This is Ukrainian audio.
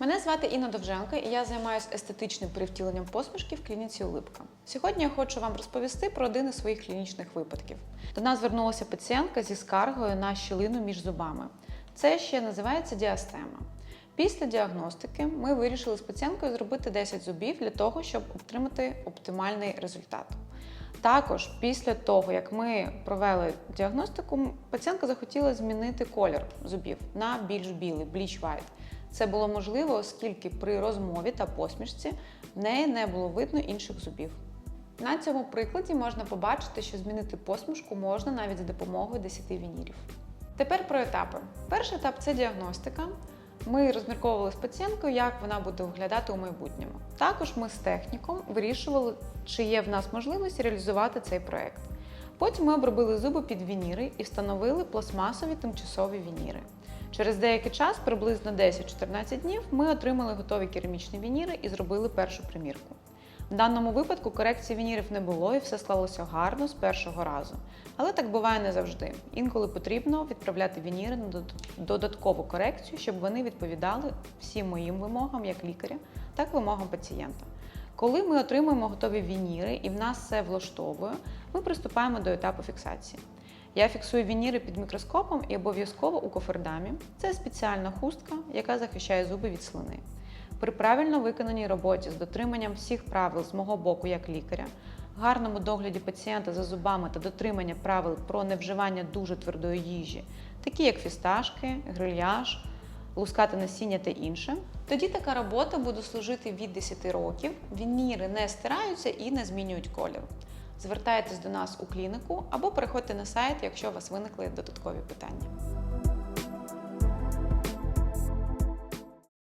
Мене звати Інна Довженко, і я займаюся естетичним перевтіленням посмішки в клініці Улипка. Сьогодні я хочу вам розповісти про один із своїх клінічних випадків. До нас звернулася пацієнтка зі скаргою на щілину між зубами. Це ще називається діастема. Після діагностики ми вирішили з пацієнткою зробити 10 зубів для того, щоб отримати оптимальний результат. Також після того, як ми провели діагностику, пацієнтка захотіла змінити колір зубів на більш білий, bleach white. Це було можливо, оскільки при розмові та посмішці в неї не було видно інших зубів. На цьому прикладі можна побачити, що змінити посмішку можна навіть за допомогою 10 вінірів. Тепер про етапи. Перший етап це діагностика. Ми розмірковували з пацієнткою, як вона буде виглядати у майбутньому. Також ми з техніком вирішували, чи є в нас можливість реалізувати цей проект. Потім ми обробили зуби під вініри і встановили пластмасові тимчасові вініри. Через деякий час, приблизно 10-14 днів, ми отримали готові керамічні вініри і зробили першу примірку. В даному випадку корекції вінірів не було і все склалося гарно з першого разу. Але так буває не завжди. Інколи потрібно відправляти вініри на додаткову корекцію, щоб вони відповідали всім моїм вимогам як лікаря, так і вимогам пацієнта. Коли ми отримуємо готові вініри і в нас все влаштовує, ми приступаємо до етапу фіксації. Я фіксую вініри під мікроскопом і обов'язково у кофердамі. Це спеціальна хустка, яка захищає зуби від слини. При правильно виконаній роботі з дотриманням всіх правил з мого боку як лікаря, гарному догляді пацієнта за зубами та дотримання правил про невживання дуже твердої їжі, такі як фісташки, грильяж, лускати насіння та інше, тоді така робота буде служити від 10 років, вініри не стираються і не змінюють колір. Звертайтесь до нас у клініку або переходьте на сайт, якщо у вас виникли додаткові питання.